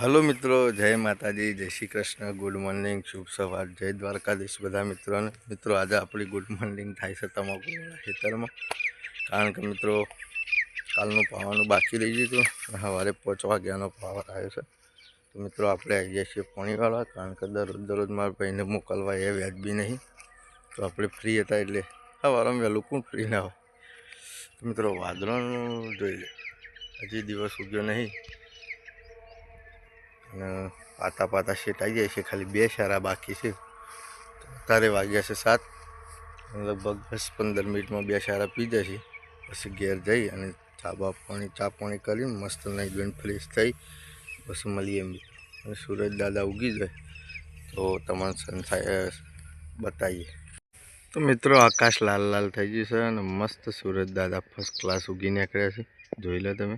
Hello મિત્રો, જય માતાજી, જય શ્રી કૃષ્ણ. ગુડ મોર્નિંગ, શુભ સવાર. જય દ્વારકાધીશ બધા મિત્રોને. મિત્રો, આજે આપણી ગુડ મોર્નિંગ થાય છે તમાકુ ખેતરમાં. કારણ કે મિત્રો, કાલનું પાવાનું બાકી રહી ગયું હતું સવારે પાંચ વાગ્યાનો પાવર આવ્યો છે. તો મિત્રો, આપણે આવી જઈએ છીએ પોણીવાળા, કારણ કે દરરોજ દરરોજ મારા ભાઈને મોકલવા એ વ્યાજબી નહીં. તો આપણે ફ્રી હતા એટલે સવારે વહેલું કોણ ફ્રી ના હોય? તો મિત્રો, વાદળનું જોઈ લે. હજી દિવસ ઉગ્યો નહીં. અને પાતા પાતા શેટ આવી જાય છે, ખાલી બે શારા બાકી છે. અત્યારે વાગ્યા છે સાત. લગભગ દસ પંદર મિનિટમાં બે શારા પી જશે પછી ઘેર જઈ અને ચા બા પાણી, ચા પાણી કરીને મસ્ત નહીં ગણ ફ્રેશ થઈ પછી મળીએ અને સૂરજ દાદા ઉગી જાય તો તમારે સંસાય બતાવીએ. તો મિત્રો આકાશ લાલ લાલ થઈ ગયું છે અને મસ્ત સૂરજ દાદા ફર્સ્ટ ક્લાસ ઉગી નીકળ્યા છે. જોઈ લો તમે.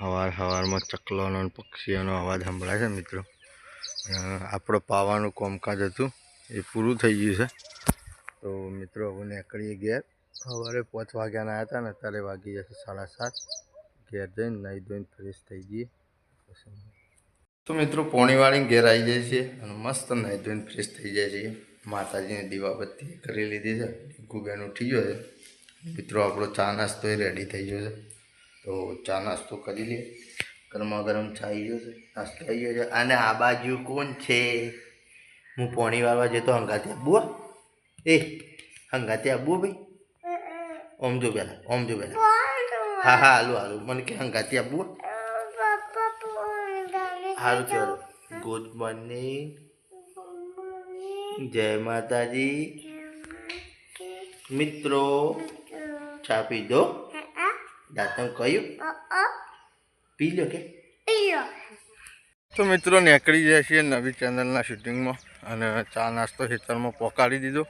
હવાર હવારમાં ચકલોનો પક્ષીઓનો અવાજ સંભળાય છે મિત્રો. આપણો પાવાનું કોમકાજ હતું, એ પૂરું થઈ ગયું છે. તો મિત્રો, હવે નીકળીએ ઘેર. સવારે પાંચ વાગ્યાના આવ્યા હતા ને, અત્યારે વાગી જશે સાડા સાત. ઘેર જઈને નાહી ધોઈને ફ્રેશ થઈ જઈએ. તો મિત્રો, પોણીવાળી ઘેર આવી જાય છે અને મસ્ત નાહી ધોઈને ફ્રેશ થઈ જાય છે માતાજીને દીવાબત્તી કરી લીધી છે. ગુબેન ઉઠી ગયો છે. મિત્રો, આપણો ચા નાસ્તો રેડી થઈ ગયો છે. તો ચા નાસ્તો કરી લે. ગરમા ગરમ ચા આવી ગયો છે. નાસ્તો આવી ગયો છે. અને આ બાજુ કોણ છે? હું પોણી વાળવા જતો હંગાતે આબુ? એ, હંગાતે આબુ ભાઈ. ઓમ જો પહેલાં ઓમ જો પહેલાં હા હા, હાલું હાલું. મને કે હંગાતી આબુ હો? સારું ચાલો. Good morning. જય માતાજી. મિત્રો, ચા પી દો. દાંતણ કયું પી લો કે? તો મિત્રો નીકળી જાય છીએ નવી ચેનલના શૂટિંગમાં અને ચા નાસ્તો ખેતરમાં પોકાડી દીધો.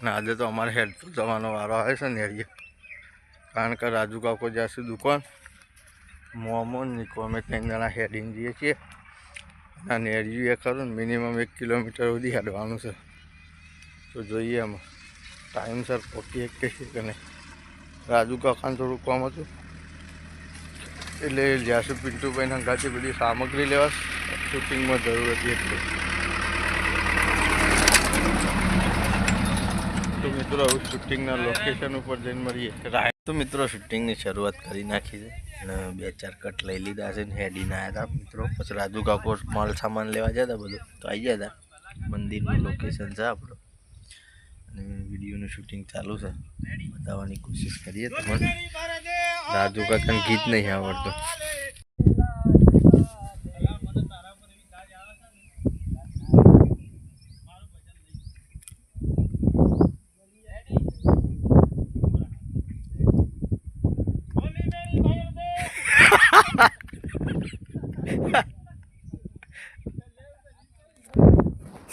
અને આજે તો અમારે હેડ જવાનો વારો આવે છે નેરીએ કારણ કે રાજુ કાકો જશે દુકાન મોમો નીકો અમે ત્રણ જણા હેડીને જઈએ છીએ. અને નેરિયું એ ખરું ને મિનિમમ એક કિલોમીટર સુધી હેડવાનું છે. તો જોઈએ અમે ટાઈમસર પહોંચીએ કે નહીં? રાજુ કાકાને થોડું કામ હતું. એટલે જ્યાંસુ પિન્ટુભાઈને હંગાથી બધી સામગ્રી લેવા શૂટિંગમાં જરૂર હતી એટલે. તો મિત્રો, હવે શૂટિંગના લોકેશન ઉપર જઈને મળીએ. રાય તો મિત્રો શૂટિંગની શરૂઆત કરી નાખી છે અને બે ચાર કટ લઈ લીધા છે ને હેડીને આવ્યા હતા. મિત્રો, પછી રાજુ કાકો માલ સામાન લેવા જતા બધું. તો આવી હતા. મંદિરનું લોકેશન છે આપણું. અને વિડીયોનું શૂટિંગ ચાલુ છે. બતાવવાની કોશિશ કરીએ તમને રાજુ કાકા ગીત નહીં આવડતું.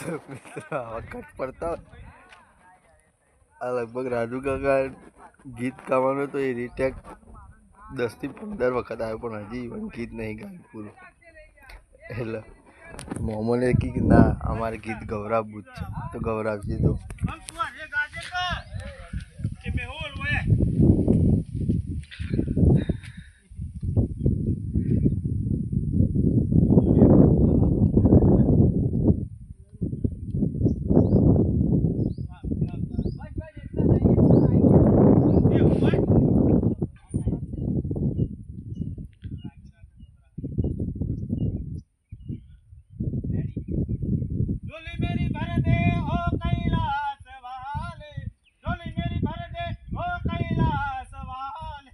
આવા કટ પડતા આ લગભગ રાજુ કાકા ગીત ગાવાનું તો એ રીટેક દસથી પંદર વખત આવ્યો, પણ હજી ઇવન ગીત નહીં ગાયું પૂરું. એટલે મોમોને કી ના, અમારે ગીત ગૌરાવવું જ છે. તો ગૌરાવજી તો ડોલી મેરી ભરદે ઓ કૈલાસ વાલે ડોલી મેરી ભરદે ઓ કૈલાસ વાલે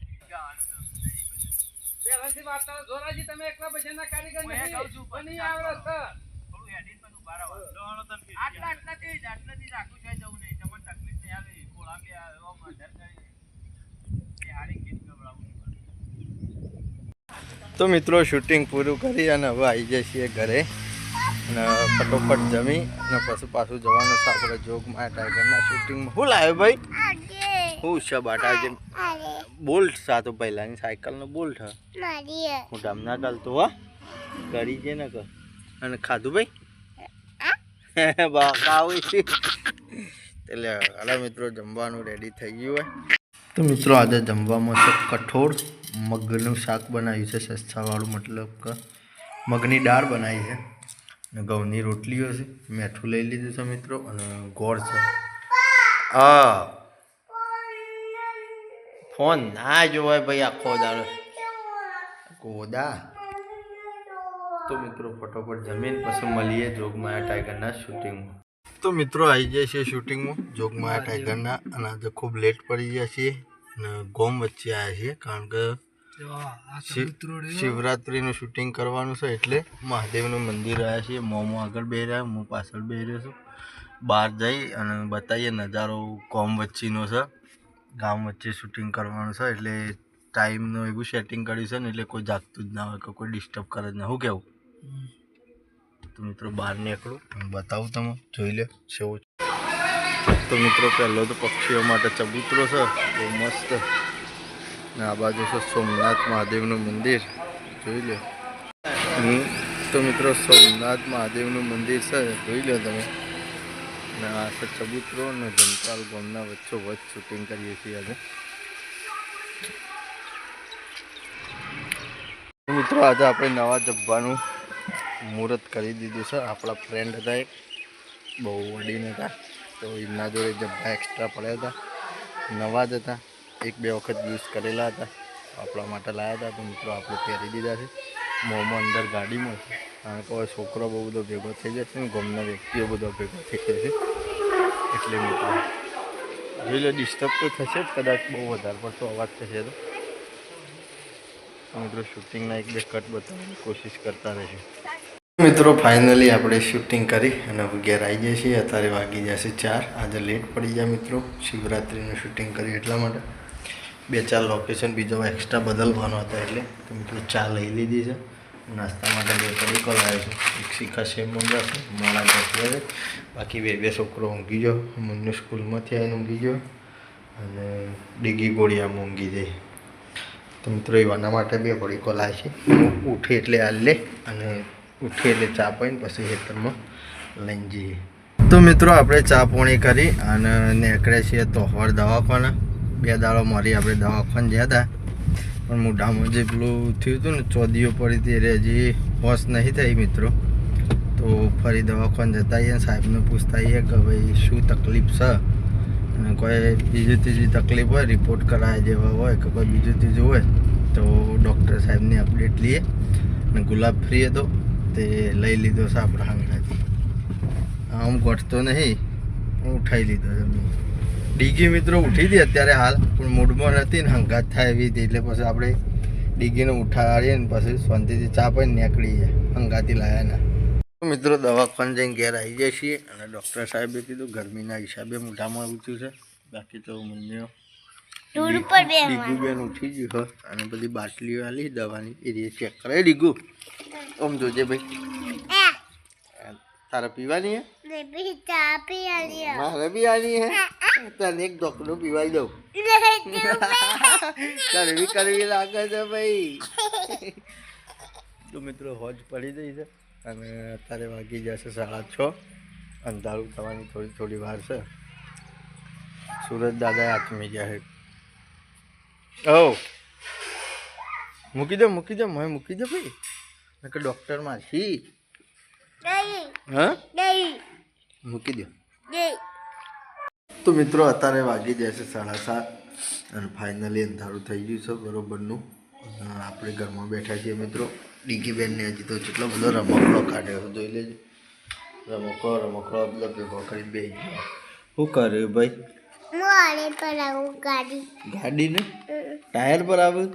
પહેલાથી વાર્તાઓ જોરાજી તમે એકલા ભજનના કારીગર નથી. બની આવડે છે આટલા આટલાથી જ આટલાથી જ આખું જોઈ જવું નહીં. તમને તકલીફ નહીં આવે કોળા કે કરી હારી ગવડાવું તો મિત્રો શૂટિંગ પૂરું કરી અને હવે આવી જઈએ છીએ ઘરે. અને ફટોફટ જમી અને પછી પાછું જવાનું છે આપણે જોગમાં ટાઈગરના શૂટિંગમાં શું લાવ્યો ભાઈ? હું છે બાટા જે બોલ્ટ સા તો પહેલાની સાયકલનો બોલ્ટ હા? હું ડામના ચાલતો હો? કરી છે ને કર અને ખાધું ભાઈ? બાકા છે. એટલે હાલો મિત્રો જમવાનું રેડી થઈ ગયું હોય. તો મિત્રો આજે જમવામાં છે કઠોળ મગનું શાક બનાવ્યું છે સસ્તાવાળું મતલબ કે મગની દાળ બનાવી છે. અને ઘઉંની રોટલીઓ છે. મેઠું લઈ લીધું છે મિત્રો અને ગોળ છે. હા. ફોન ના જોવાય ભાઈ આખો દાડો ગોદા તો મિત્રો ફટોફટ જમીન પછી મળીએ જોગમાયા ટાઈગરના શૂટિંગમાં. તો મિત્રો આવી જાય છે શૂટિંગમાં. જોગમાયા ટાઈગરના અને આજે ખૂબ લેટ પડી ગયા છીએ અને ગોમ વચ્ચે આવ્યા છીએ કારણ કે શિવ- શિવરાત્રિનું શૂટિંગ કરવાનું છે એટલે મહાદેવનું મંદિર આવ્યા છીએ. મોમો આગળ બે રહ્યા હું પાછળ બે રહ્યો છું. બહાર જઈ અને બતાવીએ નજારો કોમ વચ્ચેનો છે. ગામ વચ્ચે શૂટિંગ કરવાનું છે, એટલે ટાઈમનું એવું સેટિંગ કર્યું છે ને, એટલે કોઈ જાગતું જ ના હોય કે કોઈ ડિસ્ટર્બ કરે જ ના શું કેવું? તો મિત્રો બહાર નીકળું, હું બતાવું તમે જોઈ લે કેવું તો મિત્રો પહેલો તો પક્ષીઓ માટે ચબૂતરો છે, બહુ મસ્ત. ને આ બાજુ છે સોમનાથ મહાદેવનું મંદિર, જોઈ લો તો મિત્રો સોમનાથ મહાદેવનું મંદિર છે, જોઈ લો તમે. ને આ છે ચબૂતરો અને જંતાલ ગામના વચ્ચો વચ્ચ શૂટિંગ કરીએ છીએ આજે. મિત્રો, આજે આપણે નવા જબ્બાનું મુહૂર્ત કરી દીધું છે. આપણા ફ્રેન્ડ હતા એક બહુ વડીને હતા. તો એમના જોડે જબ્બા એક્સ્ટ્રા પડ્યા હતા. નવા જ હતા. એક બે વખત યુઝ કરેલા હતા. આપણા માટે લાવ્યા હતા. તો મિત્રો, આપણે પહેરી દીધા છે. મોંમાં અંદર ગાડીમાં. કારણ કે છોકરો બહુ બધો ભેગો થઈ જશે ને, ગમના વ્યક્તિઓ બધો ભેગો થઈ જાય છે. એટલે મિત્રો, જોઈ લો ડિસ્ટર્બ તો થશે જ કદાચ બહુ વધારે પડતો અવાજ થશે તો. મિત્રો શૂટિંગના એક બે કટ બતાવવાની કોશિશ કરતા રહેશે મિત્રો ફાઇનલી આપણે શૂટિંગ કરી અને ઘેર આવી જઈએ છીએ. અત્યારે વાગી જશે ચાર. આજે લેટ પડી ગયા મિત્રો. શિવરાત્રિનું શૂટિંગ કરી એટલા માટે. બે ચાર લોકેશન બીજો એક્સ્ટ્રા બદલવાનો હતા એટલે. મિત્રો, ચા લઈ લીધી છે. નાસ્તા માટે બે તરીકો લાવ્યો છું. એક શીખા છે મુંજા છે. મોડા જતી છે બાકી બે બે છોકરો ઊંઘી ગયો. મનનું સ્કૂલમાંથી આવીને ઊંઘી ગયો. અને ડીગી ગોળિયામાં ઊંઘી જાય તો મિત્રો એવાના માટે બે પડીકો લાવે છે. ઉઠે એટલે હાલ લે અને ઉઠે એટલે ચા પાઈને પછી ખેતરમાં લઈને જઈએ. તો મિત્રો આપણે ચા પોણી કરી અને નીકળ્યા છીએ તોહવાર દવાખાના. બે દાડો મારી આપણે દવાખાને ગયા હતા. પણ મોઢામાં જે પેલું થયું હતું ને, ચોદીઓ પડી હતી, એટલે હજી હોશ નહીં થઈ મિત્રો. તો ફરી દવાખાને જતા આવીએ સાહેબને પૂછતા આવીએ કે ભાઈ શું તકલીફ છે? અને કોઈ બીજી ત્રીજી તકલીફ હોય, રિપોર્ટ કરાય જેવા હોય કે કોઈ બીજું ત્રીજું હોય, તો ડૉક્ટર સાહેબની અપડેટ લઈએ. અને ગુલાબ ફ્રી હતો, તે લઈ લીધો છે આપણા હાંગનાથી આમ ગોઠતો નહીં હું ઉઠાવી લીધો મેં ડીગી મિત્રો ઉઠી હતી અત્યારે હાલ પણ મૂડમાં નથી ને હંગાત થાય એવી હતી એટલે પછી આપણે ડીગીને ઉઠાડીએ ને પછી શાંતિથી ચા પણ નીકળી જાય હંગાતી લાયા ના મિત્રો દવાખાને જઈને ઘેર આવી જાય છીએ અને ડૉક્ટર સાહેબે કીધું ગરમીના હિસાબે મોઢામાં ઊંચ્યું છે. બાકી તો મમ્મીઓ ડીગુબેન ઉઠી ગયું હોય અને બધી બાટલીઓ આલી દવાની એ રીતે ચેક કરે ડીગુ. આમ જોજે ભાઈ. તારા પીવાની હે? મારે બી આની હે? તને એક ઢોકળું પીવાઈ દઉં. કરવી કરવી લાગે છે ભાઈ. તો મિત્રો હોજ પડી ગઈ છે અને અત્યારે વાગી જશે સાડા છ. અંધારું થવાની થોડી થોડી વાર છે. સુરત દાદા આથમી ગયા છે. ઓ મૂકી દો મૂકી દો મેં મૂકી દો ભાઈ. કે ડૉક્ટરમાં છી. હા? મૂકી દો. તો મિત્રો અત્યારે વાગી જશે સાડા સાત અને ફાઇનલી અંધારું થઈ ગયું છે બરોબરનું. આપણે ઘરમાં બેઠા છીએ મિત્રો. ડીગી બેનને હજી તો જેટલો બધો રમકડો કાઢ્યો જોઈ લેજો. રમકડો રમકડો બધો ભેગો કરી બે શું કર્યું ભાઈ? ગાડી. ગાડીને? ટાયર પર આવ્યું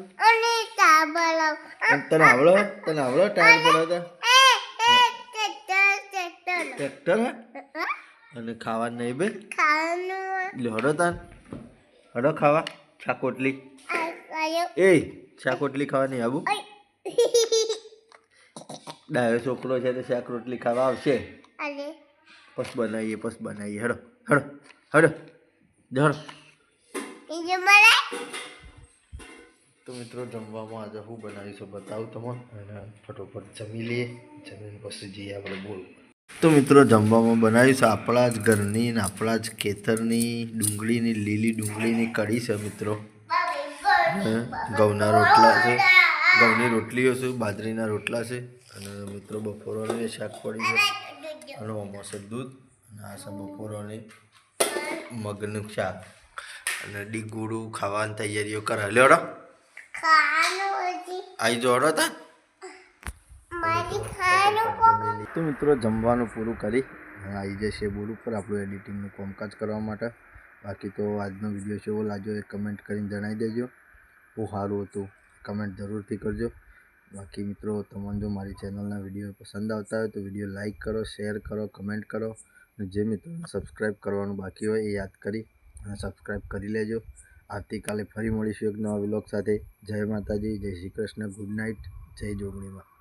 તને આવડો? તને આવડો ટાયર પર આવતા ટ્રેક્ટર ટ્રેક્ટર. ટ્રેક્ટર હે? અને ખાવાનું નહીં બે ખાવાનું. હડો તાન. હડો ખાવા. શાકોટલી આયો એ શાકોટલી ખાવાની આવું ડાયો છોકરો છે તો શાક રોટલી ખાવા આવશે. પસ બનાવીએ પસ બનાવીએ. હડો હડો હડો. બીજું તો મિત્રો જમવામાં આજે હું બનાવીશું બતાવું તમને. અને ફટોફટ જમી લઈએ. જમીને પછી જઈએ આપણે બોલ. તો મિત્રો જમવામાં બનાવીશું આપણા જ ઘરની ને આપણા જ ખેતરની ડુંગળીની લીલી ડુંગળીની કઢી છે મિત્રો. ઘઉંના રોટલા છે. ઘઉંની રોટલીઓ છે બાજરીના રોટલા છે. અને મિત્રો બપોરોને શાક પડી છે અને આમાં દૂધ અને આ છે બપોરોની મગનું શાક. અને ડીગુડું ખાવાની તૈયારીઓ કરે લેવડો આવી જોડો તા. તો મિત્રો, જમવાનું પૂરું કરી આવી જશે બોર્ડ ઉપર. આપણું એડિટિંગનું કામકાજ કરવા માટે. બાકી તો આજનો વીડિયો કેવો લાગ્યો એ કમેન્ટ કરીને જણાવી દેજો. બહુ સારું હતું. કમેન્ટ જરૂરથી કરજો. બાકી મિત્રો, તમને જો મારી ચેનલના વીડિયો પસંદ આવતા હોય તો વીડિયો લાઇક કરો શેર કરો કમેન્ટ કરો. અને જે મિત્રોને સબસ્ક્રાઈબ કરવાનું બાકી હોય એ યાદ કરી અને સબસ્ક્રાઈબ કરી લેજો. આવતીકાલે ફરી મળીશું એક નવા વ્લોગ સાથે. જય માતાજી, જય શ્રી કૃષ્ણ ગુડ નાઇટ જય જોગણીમાં.